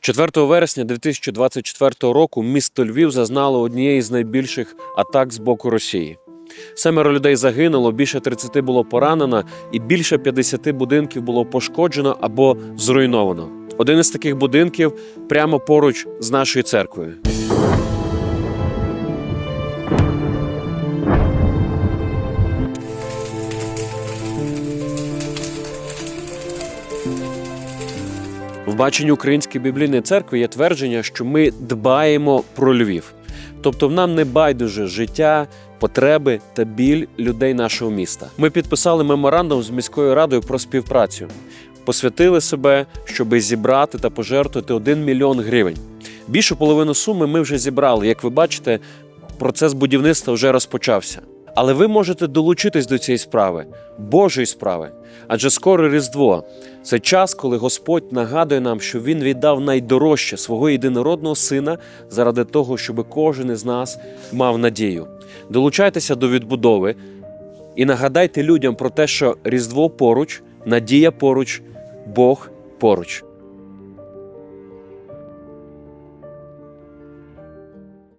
4 вересня 2024 року місто Львів зазнало однієї з найбільших атак з боку Росії. Семеро людей загинуло, більше 30 було поранено, і більше 50 будинків було пошкоджено або зруйновано. Один із таких будинків прямо поруч з нашою церквою. В баченні Української біблійної церкви є твердження, що ми дбаємо про Львів. Тобто нам не байдуже життя, потреби та біль людей нашого міста. Ми підписали меморандум з міською радою про співпрацю, посвятили себе, щоби зібрати та пожертвувати 1 мільйон гривень. Більшу половину суми ми вже зібрали. Як ви бачите, процес будівництва вже розпочався. Але ви можете долучитись до цієї справи, Божої справи. Адже скоро Різдво це час, коли Господь нагадує нам, що Він віддав найдорожче свого єдинородного сина заради того, щоб кожен із нас мав надію. Долучайтеся до відбудови і нагадайте людям про те, що Різдво поруч, надія поруч, Бог поруч.